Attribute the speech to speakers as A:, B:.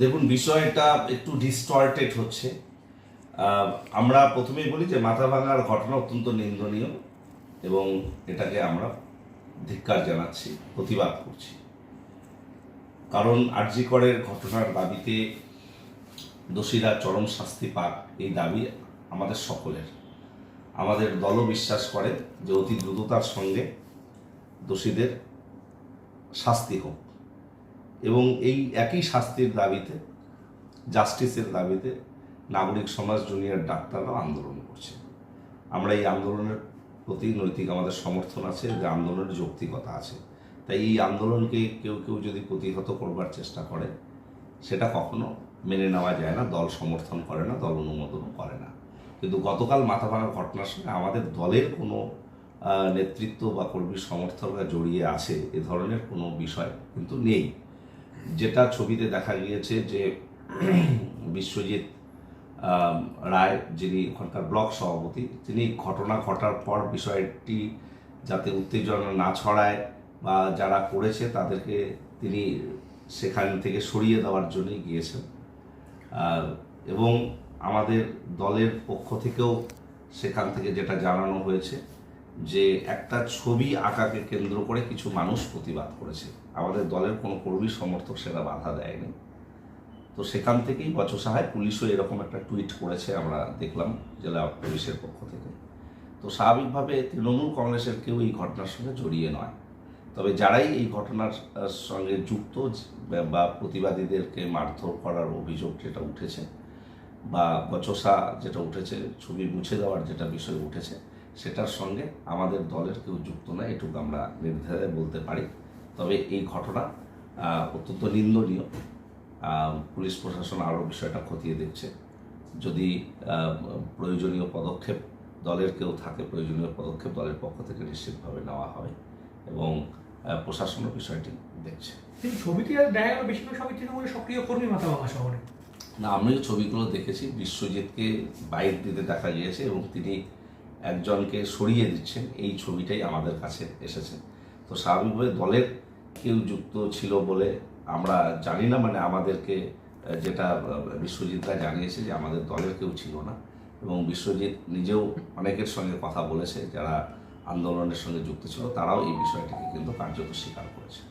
A: দেখুন, বিষয়টা একটু ডিস্টর্টেড হচ্ছে। আমরা প্রথমেই বলি যে মাথা ভাঙার ঘটনা অত্যন্ত নিন্দনীয় এবং এটাকে আমরা ধিক্কার জানাচ্ছি, প্রতিবাদ করছি। কারণ আরজিকরের ঘটনার দাবিতে দোষীরা চরম শাস্তি পাক, এই দাবি আমাদের সকলের। আমাদের দলও বিশ্বাস করে যে অতি দ্রুততার সঙ্গে দোষীদের শাস্তি হোক। এবং এই একই শাস্তির দাবিতে জাস্টিসের দাবিতে নাগরিক সমাজ জুনিয়র ডাক্তাররাও আন্দোলন করছে। আমরা এই আন্দোলনের প্রতি নৈতিক আমাদের সমর্থন আছে, যে আন্দোলনের যৌক্তিকতা আছে। তাই এই আন্দোলনকে কেউ কেউ যদি প্রতিহত করবার চেষ্টা করে, সেটা কখনো মেনে নেওয়া যায় না, দল সমর্থন করে না, দল অনুমোদনও করে না। কিন্তু গতকাল মাথা ভাঙা ঘটনার সঙ্গে আমাদের দলের কোনো নেতৃত্ব বা কর্মী সমর্থকরা জড়িয়ে আছে, এ ধরনের কোনো বিষয় কিন্তু নেই। যেটা ছবিতে দেখা গিয়েছে যে বিশ্বজিৎ রায় যিনি ওখানকার ব্লক সভাপতি, তিনি ঘটনা ঘটার পর বিষয়টি যাতে উত্তেজনা না ছড়ায় বা যারা করেছে তাদেরকে তিনি সেখান থেকে সরিয়ে দেওয়ার জন্যই গিয়েছেন। এবং আমাদের দলের পক্ষ থেকেও সেখান থেকে যেটা জানানো হয়েছে যে একটা ছবি আঁকাকে কেন্দ্র করে কিছু মানুষ প্রতিবাদ করেছে। আমাদের দলের কোনো কর্মী সমর্থক সেটা বাধা দেয়নি। তো সেখান থেকেই বচসাহায় পুলিশও এরকম একটা টুইট করেছে আমরা দেখলাম জেলা পুলিশের পক্ষ থেকে। তো স্বাভাবিকভাবে তৃণমূল কংগ্রেসের কেউ এই ঘটনার সঙ্গে জড়িয়ে নয়। তবে যারাই এই ঘটনার সঙ্গে যুক্ত বা প্রতিবাদীদেরকে মারধর করার অভিযোগ যেটা উঠেছে, বা বচসা যেটা উঠেছে, ছবি মুছে দেওয়ার যেটা বিষয় উঠেছে সেটার সঙ্গে আমাদের দলের কেউ যুক্ত নয় এটুকু আমরা নির্দ্বিধায় বলতে পারি। তবে এই ঘটনা অত্যন্ত নিন্দনীয়। পুলিশ প্রশাসন আরও বিষয়টা খতিয়ে দেখছে। যদি প্রয়োজনীয় পদক্ষেপ দলের কেউ থাকে প্রয়োজনীয় পদক্ষেপ দলের পক্ষ থেকে নিশ্চিতভাবে নেওয়া হবে এবং প্রশাসনও বিষয়টি দেখছে।
B: কিন্তু ছবিতে দেখা গেল বেশিরভাগ সবাই তৃণমূলের সক্রিয় কর্মী মাথাভাঙা শহরে।
A: না আমিও ছবিগুলো দেখেছি। বিশ্বজিৎকে বাইক দিতে দেখা গিয়েছে এবং তিনি একজনকে সরিয়ে দিচ্ছেন, এই ছবিটাই আমাদের কাছে এসেছে। তো স্বাভাবিকভাবে দলের কেউ যুক্ত ছিল বলে আমরা জানি না মানে আমাদেরকে যেটা বিশ্বজিৎরা জানিয়েছে যে আমাদের দলের কেউ ছিল না। এবং বিশ্বজিৎ নিজেও অনেকের সঙ্গে কথা বলেছে, যারা আন্দোলনের সঙ্গে যুক্ত ছিল, তারাও এই বিষয়টিকে কিন্তু কার্যত স্বীকার করেছে।